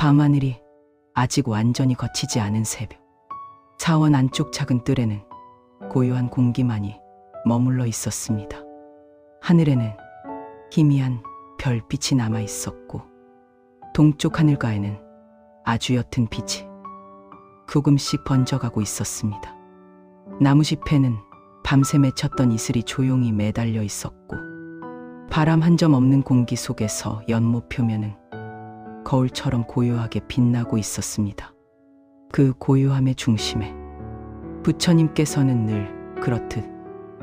밤하늘이 아직 완전히 거치지 않은 새벽. 사원 안쪽 작은 뜰에는 고요한 공기만이 머물러 있었습니다. 하늘에는 희미한 별빛이 남아 있었고, 동쪽 하늘가에는 아주 옅은 빛이 조금씩 번져가고 있었습니다. 나무숲에는 밤새 맺혔던 이슬이 조용히 매달려 있었고, 바람 한 점 없는 공기 속에서 연못 표면은 거울처럼 고요하게 빛나고 있었습니다. 그 고요함의 중심에 부처님께서는 늘 그렇듯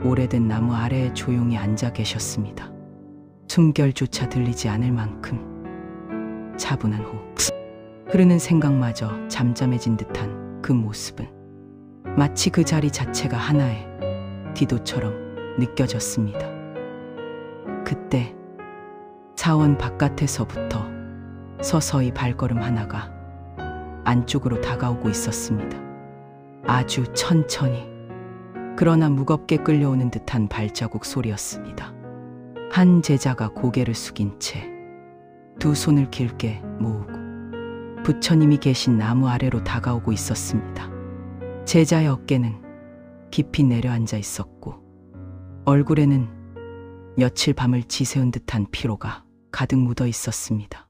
오래된 나무 아래에 조용히 앉아 계셨습니다. 숨결조차 들리지 않을 만큼 차분한 호흡, 흐르는 생각마저 잠잠해진 듯한 그 모습은 마치 그 자리 자체가 하나의 기도처럼 느껴졌습니다. 그때 사원 바깥에서부터 서서히 발걸음 하나가 안쪽으로 다가오고 있었습니다. 아주 천천히, 그러나 무겁게 끌려오는 듯한 발자국 소리였습니다. 한 제자가 고개를 숙인 채 두 손을 길게 모으고 부처님이 계신 나무 아래로 다가오고 있었습니다. 제자의 어깨는 깊이 내려앉아 있었고 얼굴에는 며칠 밤을 지새운 듯한 피로가 가득 묻어 있었습니다.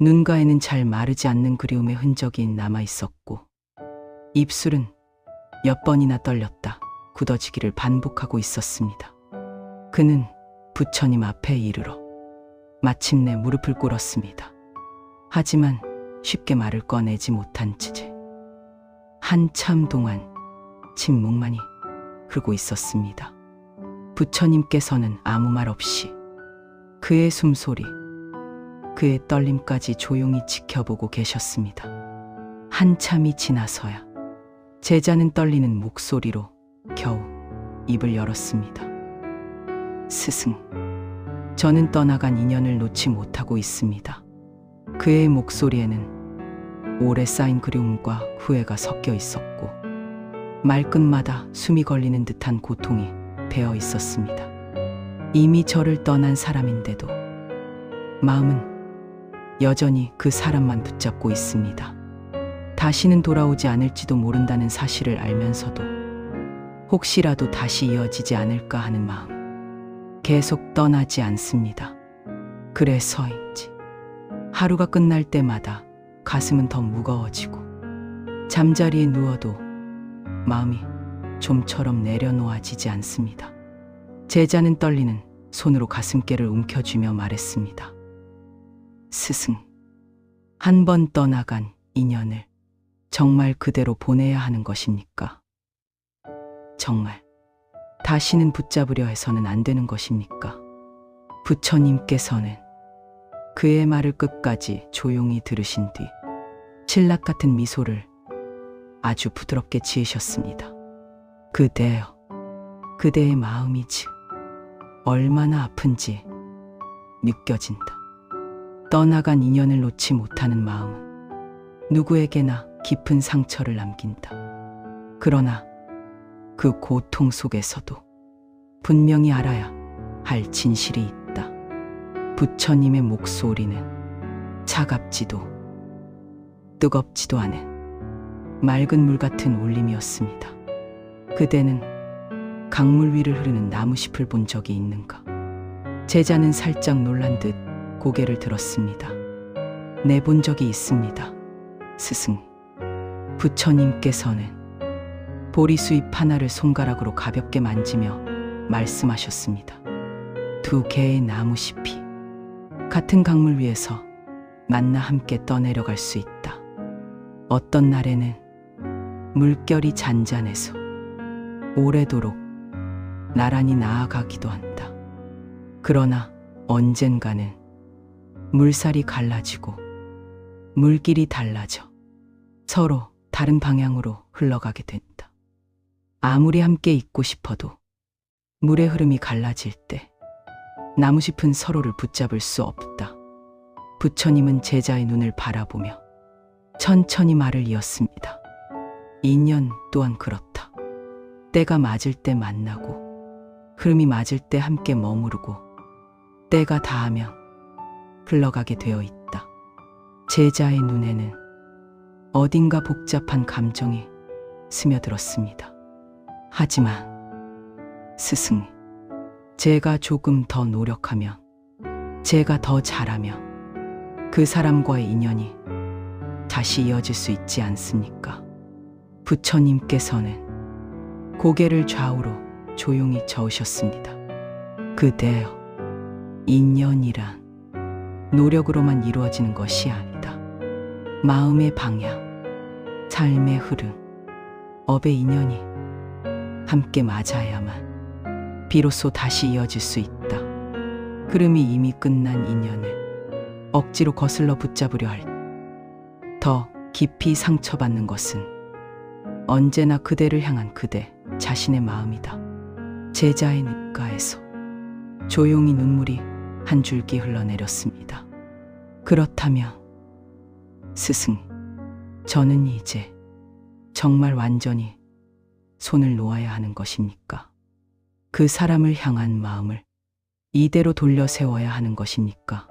눈가에는 잘 마르지 않는 그리움의 흔적이 남아 있었고 입술은 몇 번이나 떨렸다 굳어지기를 반복하고 있었습니다. 그는 부처님 앞에 이르러 마침내 무릎을 꿇었습니다. 하지만 쉽게 말을 꺼내지 못한 채 한참 동안 침묵만이 흐르고 있었습니다. 부처님께서는 아무 말 없이 그의 숨소리, 그의 떨림까지 조용히 지켜보고 계셨습니다. 한참이 지나서야 제자는 떨리는 목소리로 겨우 입을 열었습니다. 스승, 저는 떠나간 인연을 놓지 못하고 있습니다. 그의 목소리에는 오래 쌓인 그리움과 후회가 섞여 있었고, 말끝마다 숨이 걸리는 듯한 고통이 배어 있었습니다. 이미 저를 떠난 사람인데도 마음은 여전히 그 사람만 붙잡고 있습니다. 다시는 돌아오지 않을지도 모른다는 사실을 알면서도 혹시라도 다시 이어지지 않을까 하는 마음. 계속 떠나지 않습니다. 그래서인지 하루가 끝날 때마다 가슴은 더 무거워지고 잠자리에 누워도 마음이 좀처럼 내려놓아지지 않습니다. 제자는 떨리는 손으로 가슴께를 움켜쥐며 말했습니다. 스승, 한 번 떠나간 인연을 정말 그대로 보내야 하는 것입니까? 정말 다시는 붙잡으려 해서는 안 되는 것입니까? 부처님께서는 그의 말을 끝까지 조용히 들으신 뒤 신락 같은 미소를 아주 부드럽게 지으셨습니다. 그대여, 그대의 마음이 즉 얼마나 아픈지 느껴진다. 떠나간 인연을 놓지 못하는 마음은 누구에게나 깊은 상처를 남긴다. 그러나 그 고통 속에서도 분명히 알아야 할 진실이 있다. 부처님의 목소리는 차갑지도 뜨겁지도 않은 맑은 물 같은 울림이었습니다. 그대는 강물 위를 흐르는 나무잎을 본 적이 있는가? 제자는 살짝 놀란 듯 고개를 들었습니다. 내본 적이 있습니다. 스승. 부처님께서는 보리수잎 하나를 손가락으로 가볍게 만지며 말씀하셨습니다. 두 개의 나무 잎이 같은 강물 위에서 만나 함께 떠내려갈 수 있다. 어떤 날에는 물결이 잔잔해서 오래도록 나란히 나아가기도 한다. 그러나 언젠가는 물살이 갈라지고 물길이 달라져 서로 다른 방향으로 흘러가게 된다. 아무리 함께 있고 싶어도 물의 흐름이 갈라질 때 나무 짚은 서로를 붙잡을 수 없다. 부처님은 제자의 눈을 바라보며 천천히 말을 이었습니다. 인연 또한 그렇다. 때가 맞을 때 만나고 흐름이 맞을 때 함께 머무르고 때가 닿으면 흘러가게 되어 있다. 제자의 눈에는 어딘가 복잡한 감정이 스며들었습니다. 하지만 스승, 제가 조금 더 노력하면, 제가 더 잘하면 그 사람과의 인연이 다시 이어질 수 있지 않습니까? 부처님께서는 고개를 좌우로 조용히 저으셨습니다. 그대여, 인연이란 노력으로만 이루어지는 것이 아니다. 마음의 방향, 삶의 흐름, 업의 인연이 함께 맞아야만 비로소 다시 이어질 수 있다. 흐름이 이미 끝난 인연을 억지로 거슬러 붙잡으려 할 더 깊이 상처받는 것은 언제나 그대를 향한 그대 자신의 마음이다. 제자의 눈가에서 조용히 눈물이 한 줄기 흘러내렸습니다. 그렇다면 스승, 저는 이제 정말 완전히 손을 놓아야 하는 것입니까? 그 사람을 향한 마음을 이대로 돌려 세워야 하는 것입니까?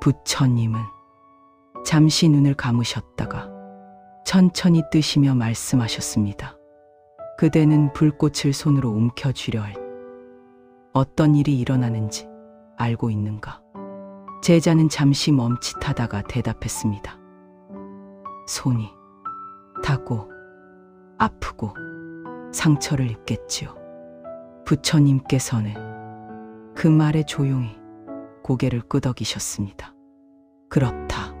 부처님은 잠시 눈을 감으셨다가 천천히 뜨시며 말씀하셨습니다. 그대는 불꽃을 손으로 움켜쥐려 할 어떤 일이 일어나는지 알고 있는가? 제자는 잠시 멈칫하다가 대답했습니다. 손이 타고 아프고 상처를 입겠지요. 부처님께서는 그 말에 조용히 고개를 끄덕이셨습니다. 그렇다.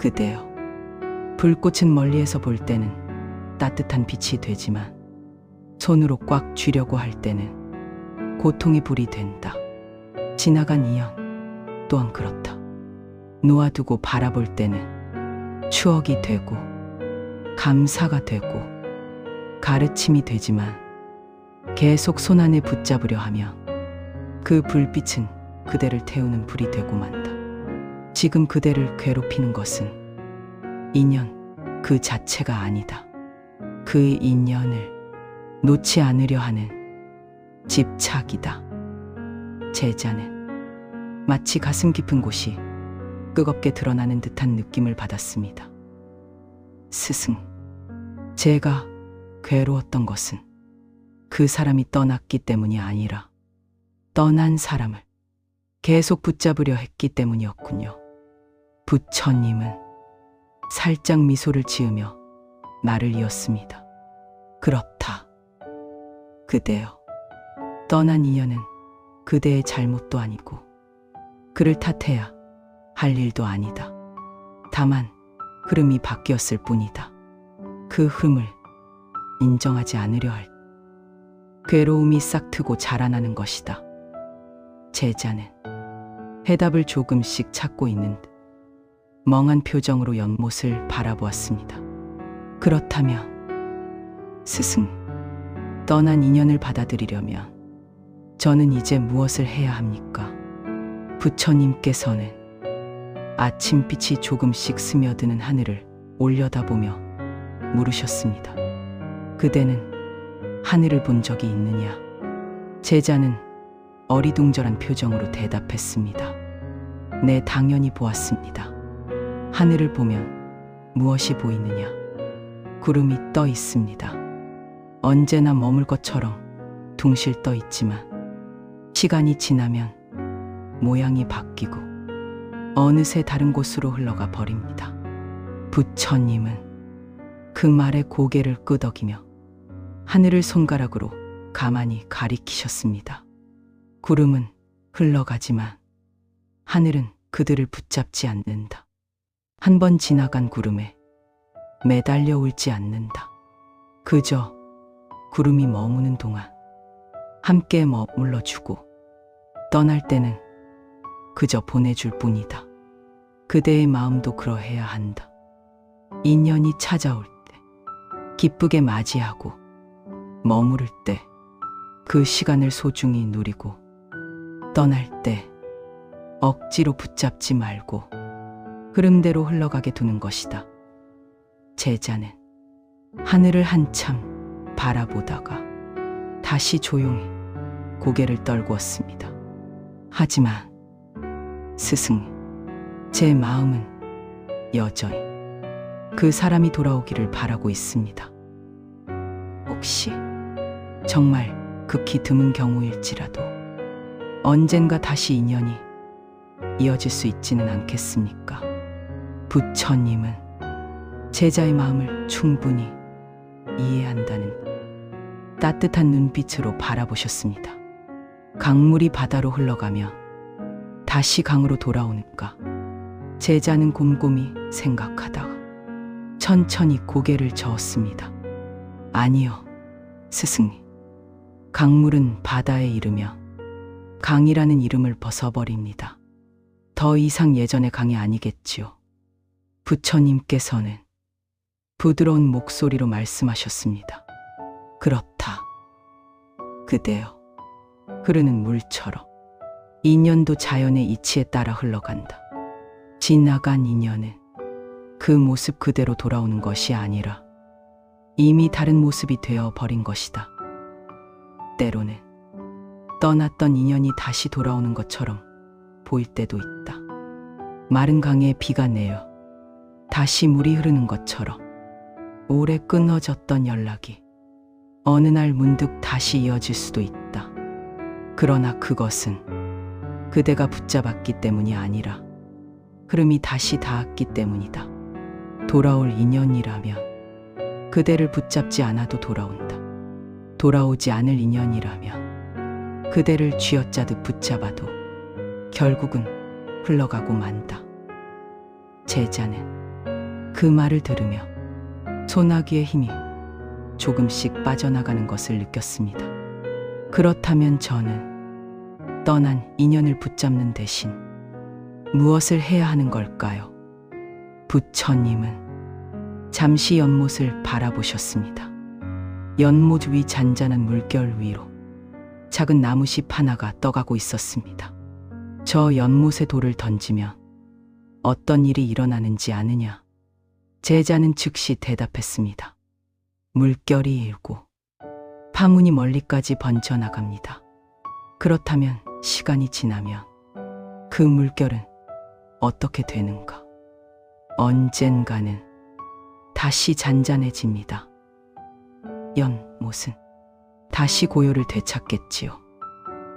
그대여. 불꽃은 멀리에서 볼 때는 따뜻한 빛이 되지만 손으로 꽉 쥐려고 할 때는 고통의 불이 된다. 지나간 이연 또한 그렇다. 놓아두고 바라볼 때는 추억이 되고 감사가 되고 가르침이 되지만 계속 손안에 붙잡으려 하면 그 불빛은 그대를 태우는 불이 되고 만다. 지금 그대를 괴롭히는 것은 인연 그 자체가 아니다. 그 인연을 놓지 않으려 하는 집착이다. 제자는 마치 가슴 깊은 곳이 뜨겁게 드러나는 듯한 느낌을 받았습니다. 스승, 제가 괴로웠던 것은 그 사람이 떠났기 때문이 아니라 떠난 사람을 계속 붙잡으려 했기 때문이었군요. 부처님은 살짝 미소를 지으며 말을 이었습니다. 그렇다. 그대여. 떠난 인연은 그대의 잘못도 아니고 그를 탓해야 할 일도 아니다. 다만 흐름이 바뀌었을 뿐이다. 그 흐름을 인정하지 않으려 할 괴로움이 싹트고 자라나는 것이다. 제자는 해답을 조금씩 찾고 있는 듯 멍한 표정으로 연못을 바라보았습니다. 그렇다면 스승, 떠난 인연을 받아들이려면 저는 이제 무엇을 해야 합니까? 부처님께서는 아침빛이 조금씩 스며드는 하늘을 올려다보며 물으셨습니다. 그대는 하늘을 본 적이 있느냐? 제자는 어리둥절한 표정으로 대답했습니다. 네, 당연히 보았습니다. 하늘을 보면 무엇이 보이느냐? 구름이 떠 있습니다. 언제나 머물 것처럼 둥실 떠 있지만 시간이 지나면 모양이 바뀌고 어느새 다른 곳으로 흘러가 버립니다. 부처님은 그 말에 고개를 끄덕이며 하늘을 손가락으로 가만히 가리키셨습니다. 구름은 흘러가지만 하늘은 그들을 붙잡지 않는다. 한 번 지나간 구름에 매달려 울지 않는다. 그저 구름이 머무는 동안 함께 머물러 주고 떠날 때는 그저 보내줄 뿐이다. 그대의 마음도 그러해야 한다. 인연이 찾아올 때, 기쁘게 맞이하고, 머무를 때, 그 시간을 소중히 누리고, 떠날 때, 억지로 붙잡지 말고, 흐름대로 흘러가게 두는 것이다. 제자는 하늘을 한참 바라보다가 다시 조용히 고개를 떨구었습니다. 하지만 스승, 제 마음은 여전히 그 사람이 돌아오기를 바라고 있습니다. 혹시 정말 극히 드문 경우일지라도 언젠가 다시 인연이 이어질 수 있지는 않겠습니까? 부처님은 제자의 마음을 충분히 이해한다는 따뜻한 눈빛으로 바라보셨습니다. 강물이 바다로 흘러가며 다시 강으로 돌아오는가 제자는 곰곰이 생각하다가 천천히 고개를 저었습니다. 아니요, 스승님. 강물은 바다에 이르며 강이라는 이름을 벗어버립니다. 더 이상 예전의 강이 아니겠지요. 부처님께서는 부드러운 목소리로 말씀하셨습니다. 그렇다. 그대여. 흐르는 물처럼 인연도 자연의 이치에 따라 흘러간다. 지나간 인연은 그 모습 그대로 돌아오는 것이 아니라 이미 다른 모습이 되어 버린 것이다. 때로는 떠났던 인연이 다시 돌아오는 것처럼 보일 때도 있다. 마른 강에 비가 내려 다시 물이 흐르는 것처럼 오래 끊어졌던 연락이 어느 날 문득 다시 이어질 수도 있다. 그러나 그것은 그대가 붙잡았기 때문이 아니라 흐름이 다시 닿았기 때문이다. 돌아올 인연이라면 그대를 붙잡지 않아도 돌아온다. 돌아오지 않을 인연이라면 그대를 쥐어짜듯 붙잡아도 결국은 흘러가고 만다. 제자는 그 말을 들으며 소나기의 힘이 조금씩 빠져나가는 것을 느꼈습니다. 그렇다면 저는 떠난 인연을 붙잡는 대신 무엇을 해야 하는 걸까요? 부처님은 잠시 연못을 바라보셨습니다. 연못 위 잔잔한 물결 위로 작은 나무십 하나가 떠가고 있었습니다. 저 연못에 돌을 던지면 어떤 일이 일어나는지 아느냐? 제자는 즉시 대답했습니다. 물결이 일고 파문이 멀리까지 번져나갑니다. 그렇다면 시간이 지나면 그 물결은 어떻게 되는가? 언젠가는 다시 잔잔해집니다. 연못은 다시 고요를 되찾겠지요.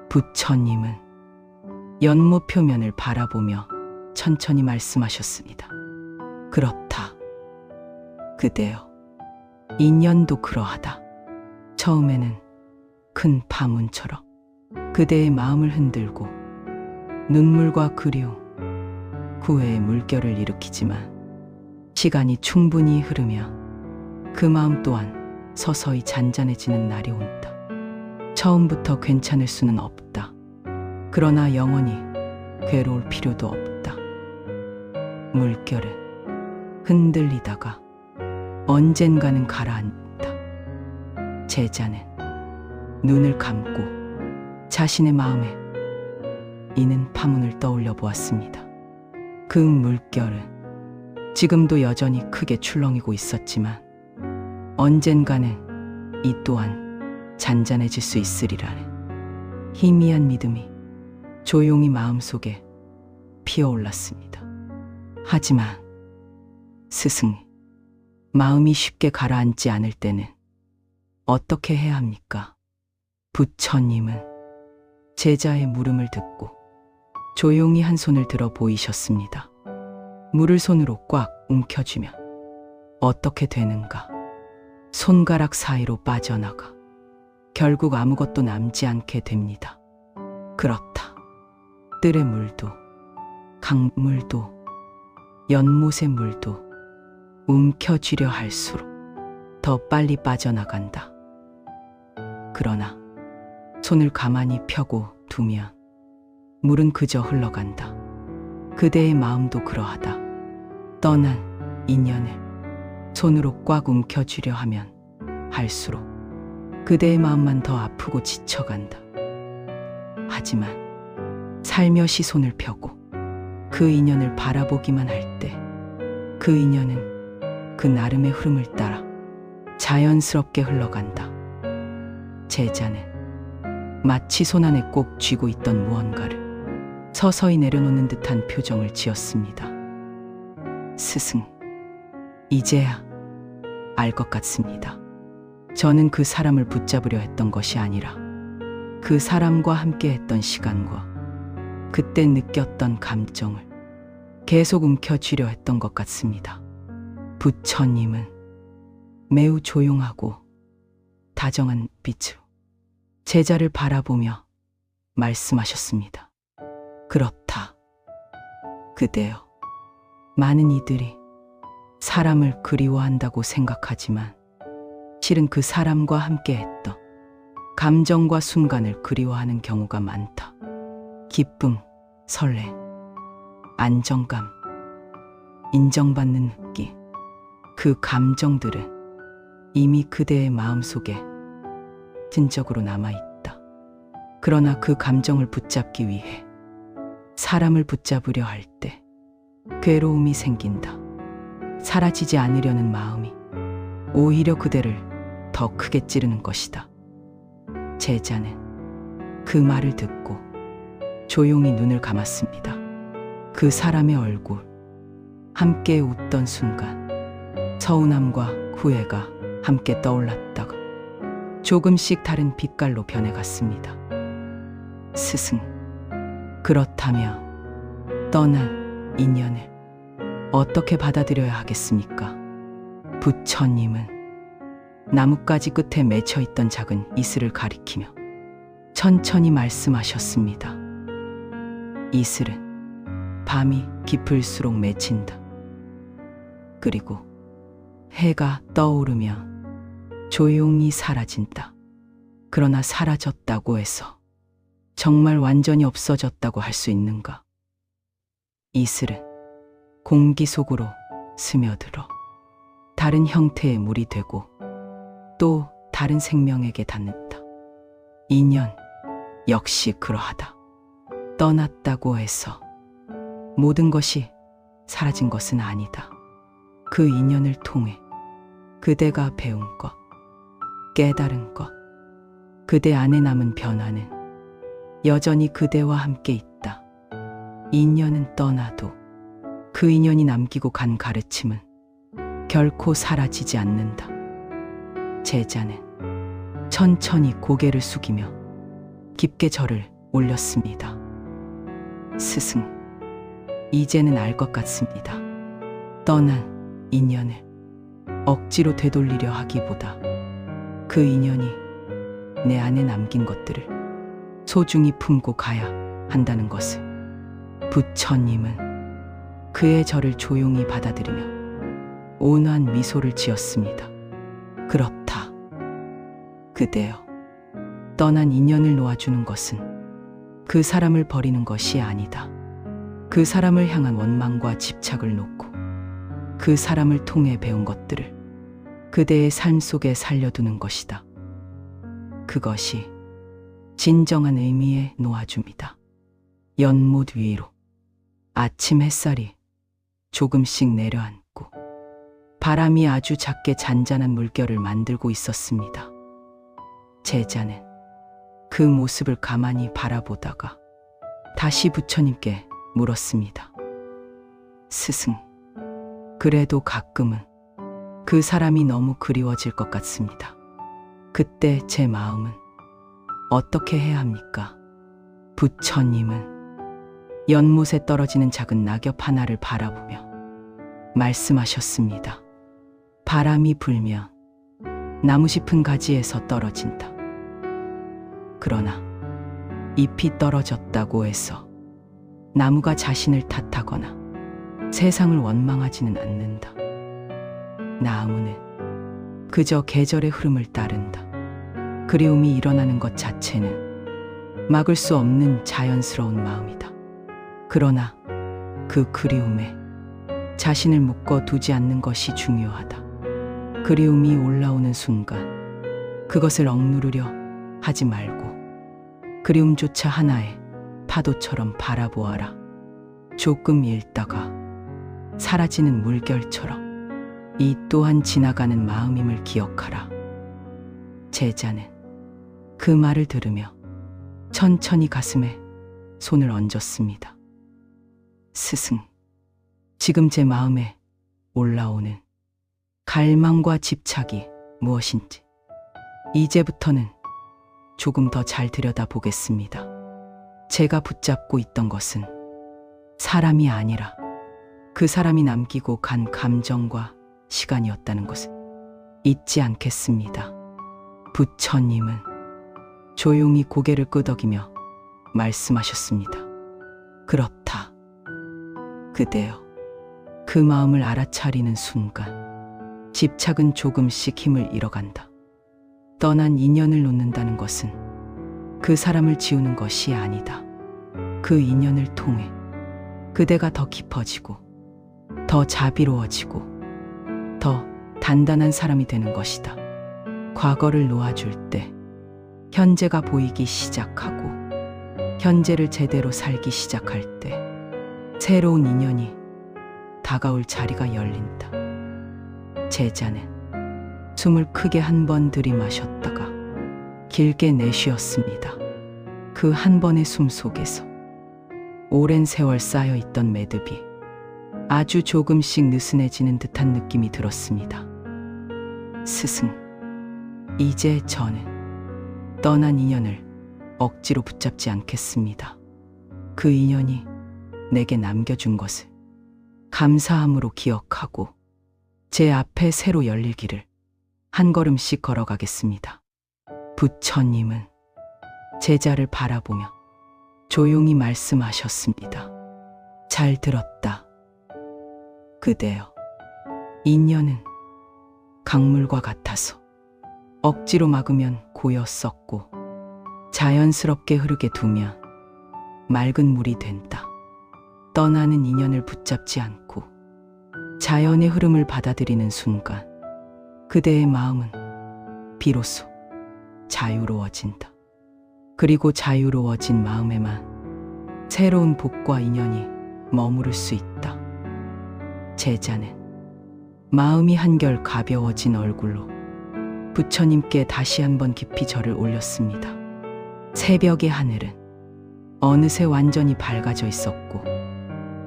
부처님은 연못 표면을 바라보며 천천히 말씀하셨습니다. 그렇다. 그대여. 인연도 그러하다. 처음에는 큰 파문처럼 그대의 마음을 흔들고 눈물과 그리움, 후회의 물결을 일으키지만 시간이 충분히 흐르며 그 마음 또한 서서히 잔잔해지는 날이 온다. 처음부터 괜찮을 수는 없다. 그러나 영원히 괴로울 필요도 없다. 물결은 흔들리다가 언젠가는 가라앉다. 제자는 눈을 감고 자신의 마음에 이는 파문을 떠올려 보았습니다. 그 물결은 지금도 여전히 크게 출렁이고 있었지만 언젠가는 이 또한 잔잔해질 수 있으리라는 희미한 믿음이 조용히 마음속에 피어올랐습니다. 하지만 스승님, 마음이 쉽게 가라앉지 않을 때는 어떻게 해야 합니까? 부처님은 제자의 물음을 듣고 조용히 한 손을 들어 보이셨습니다. 물을 손으로 꽉 움켜쥐면 어떻게 되는가? 손가락 사이로 빠져나가 결국 아무것도 남지 않게 됩니다. 그렇다. 뜰의 물도, 강물도, 연못의 물도 움켜쥐려 할수록 더 빨리 빠져나간다. 그러나 손을 가만히 펴고 두면 물은 그저 흘러간다. 그대의 마음도 그러하다. 떠난 인연을 손으로 꽉 움켜쥐려 하면 할수록 그대의 마음만 더 아프고 지쳐간다. 하지만 살며시 손을 펴고 그 인연을 바라보기만 할 때 그 인연은 그 나름의 흐름을 따라 자연스럽게 흘러간다. 제자는 마치 손안에 꼭 쥐고 있던 무언가를 서서히 내려놓는 듯한 표정을 지었습니다. 스승, 이제야 알 것 같습니다. 저는 그 사람을 붙잡으려 했던 것이 아니라 그 사람과 함께 했던 시간과 그때 느꼈던 감정을 계속 움켜쥐려 했던 것 같습니다. 부처님은 매우 조용하고 다정한 빛으로 제자를 바라보며 말씀하셨습니다. 그렇다. 그대여. 많은 이들이 사람을 그리워한다고 생각하지만 실은 그 사람과 함께 했던 감정과 순간을 그리워하는 경우가 많다. 기쁨, 설레, 안정감, 인정받는 느낌. 그 감정들은 이미 그대의 마음속에 진적으로 남아있다. 그러나 그 감정을 붙잡기 위해 사람을 붙잡으려 할 때 괴로움이 생긴다. 사라지지 않으려는 마음이 오히려 그대를 더 크게 찌르는 것이다. 제자는 그 말을 듣고 조용히 눈을 감았습니다. 그 사람의 얼굴, 함께 웃던 순간, 서운함과 후회가 함께 떠올랐다가 조금씩 다른 빛깔로 변해갔습니다. 스승, 그렇다면 떠난 인연을 어떻게 받아들여야 하겠습니까? 부처님은 나뭇가지 끝에 맺혀 있던 작은 이슬을 가리키며 천천히 말씀하셨습니다. 이슬은 밤이 깊을수록 맺힌다. 그리고 해가 떠오르면 조용히 사라진다. 그러나 사라졌다고 해서 정말 완전히 없어졌다고 할 수 있는가? 이슬은 공기 속으로 스며들어 다른 형태의 물이 되고 또 다른 생명에게 닿는다. 인연 역시 그러하다. 떠났다고 해서 모든 것이 사라진 것은 아니다. 그 인연을 통해 그대가 배운 것, 깨달은 것, 그대 안에 남은 변화는 여전히 그대와 함께 있다. 인연은 떠나도 그 인연이 남기고 간 가르침은 결코 사라지지 않는다. 제자는 천천히 고개를 숙이며 깊게 절을 올렸습니다. 스승, 이제는 알 것 같습니다. 떠난 인연을 억지로 되돌리려 하기보다 그 인연이 내 안에 남긴 것들을 소중히 품고 가야 한다는 것을 부처님은 그의 절을 조용히 받아들이며 온화한 미소를 지었습니다. 그렇다. 그대여. 떠난 인연을 놓아주는 것은 그 사람을 버리는 것이 아니다. 그 사람을 향한 원망과 집착을 놓고 그 사람을 통해 배운 것들을 그대의 삶 속에 살려두는 것이다. 그것이 진정한 의미의 놓아줌이다. 연못 위로 아침 햇살이 조금씩 내려앉고 바람이 아주 작게 잔잔한 물결을 만들고 있었습니다. 제자는 그 모습을 가만히 바라보다가 다시 부처님께 물었습니다. 스승, 그래도 가끔은 그 사람이 너무 그리워질 것 같습니다. 그때 제 마음은 어떻게 해야 합니까? 부처님은 연못에 떨어지는 작은 낙엽 하나를 바라보며 말씀하셨습니다. 바람이 불면 나무 싶은 가지에서 떨어진다. 그러나 잎이 떨어졌다고 해서 나무가 자신을 탓하거나 세상을 원망하지는 않는다. 나무는 그저 계절의 흐름을 따른다. 그리움이 일어나는 것 자체는 막을 수 없는 자연스러운 마음이다. 그러나 그 그리움에 자신을 묶어 두지 않는 것이 중요하다. 그리움이 올라오는 순간 그것을 억누르려 하지 말고 그리움조차 하나의 파도처럼 바라보아라. 조금 읽다가 사라지는 물결처럼 이 또한 지나가는 마음임을 기억하라. 제자는 그 말을 들으며 천천히 가슴에 손을 얹었습니다. 스승, 지금 제 마음에 올라오는 갈망과 집착이 무엇인지 이제부터는 조금 더 잘 들여다보겠습니다. 제가 붙잡고 있던 것은 사람이 아니라 그 사람이 남기고 간 감정과 시간이었다는 것을 잊지 않겠습니다. 부처님은 조용히 고개를 끄덕이며 말씀하셨습니다. 그렇다. 그대여. 그 마음을 알아차리는 순간 집착은 조금씩 힘을 잃어간다. 떠난 인연을 놓는다는 것은 그 사람을 지우는 것이 아니다. 그 인연을 통해 그대가 더 깊어지고 더 자비로워지고 더 단단한 사람이 되는 것이다. 과거를 놓아줄 때 현재가 보이기 시작하고 현재를 제대로 살기 시작할 때 새로운 인연이 다가올 자리가 열린다. 제자는 숨을 크게 한 번 들이마셨다가 길게 내쉬었습니다. 그 한 번의 숨 속에서 오랜 세월 쌓여 있던 매듭이 아주 조금씩 느슨해지는 듯한 느낌이 들었습니다. 스승, 이제 저는 떠난 인연을 억지로 붙잡지 않겠습니다. 그 인연이 내게 남겨준 것을 감사함으로 기억하고 제 앞에 새로 길을 한 걸음씩 걸어가겠습니다. 부처님은 제자를 바라보며 조용히 말씀하셨습니다. 잘 들었다. 그대여. 인연은 강물과 같아서 억지로 막으면 고여 썩고 자연스럽게 흐르게 두면 맑은 물이 된다. 떠나는 인연을 붙잡지 않고 자연의 흐름을 받아들이는 순간 그대의 마음은 비로소 자유로워진다. 그리고 자유로워진 마음에만 새로운 복과 인연이 머무를 수 있다. 제자는 마음이 한결 가벼워진 얼굴로 부처님께 다시 한번 깊이 절을 올렸습니다. 새벽의 하늘은 어느새 완전히 밝아져 있었고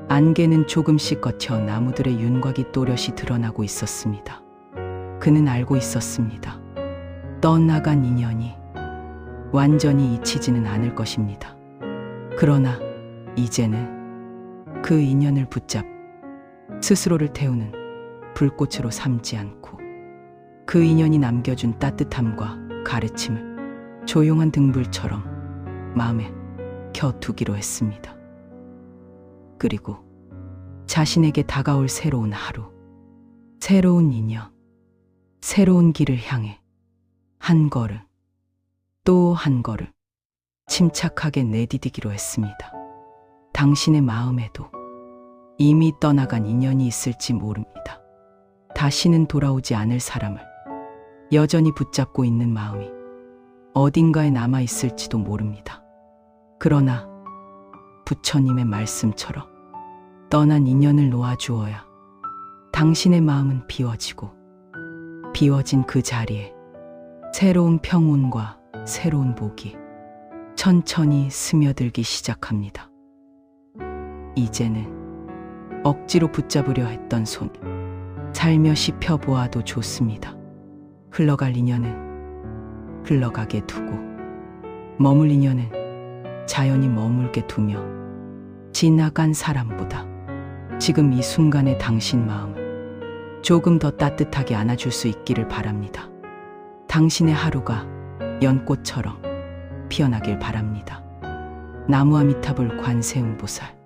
안개는 조금씩 거쳐 나무들의 윤곽이 또렷이 드러나고 있었습니다. 그는 알고 있었습니다. 떠나간 인연이 완전히 잊히지는 않을 것입니다. 그러나 이제는 그 인연을 붙잡 스스로를 태우는 불꽃으로 삼지 않고 그 인연이 남겨준 따뜻함과 가르침을 조용한 등불처럼 마음에 켜두기로 했습니다. 그리고 자신에게 다가올 새로운 하루, 새로운 인연, 새로운 길을 향해 한 걸음, 또 한 걸음 침착하게 내디디기로 했습니다. 당신의 마음에도 이미 떠나간 인연이 있을지 모릅니다. 다시는 돌아오지 않을 사람을 여전히 붙잡고 있는 마음이 어딘가에 남아 있을지도 모릅니다. 그러나 부처님의 말씀처럼 떠난 인연을 놓아주어야 당신의 마음은 비워지고 비워진 그 자리에 새로운 평온과 새로운 복이 천천히 스며들기 시작합니다. 이제는 억지로 붙잡으려 했던 손 살며시 펴보아도 좋습니다. 흘러갈 인연은 흘러가게 두고 머물 인연은 자연히 머물게 두며 지나간 사람보다 지금 이 순간의 당신 마음을 조금 더 따뜻하게 안아줄 수 있기를 바랍니다. 당신의 하루가 연꽃처럼 피어나길 바랍니다. 나무아미타불 관세음보살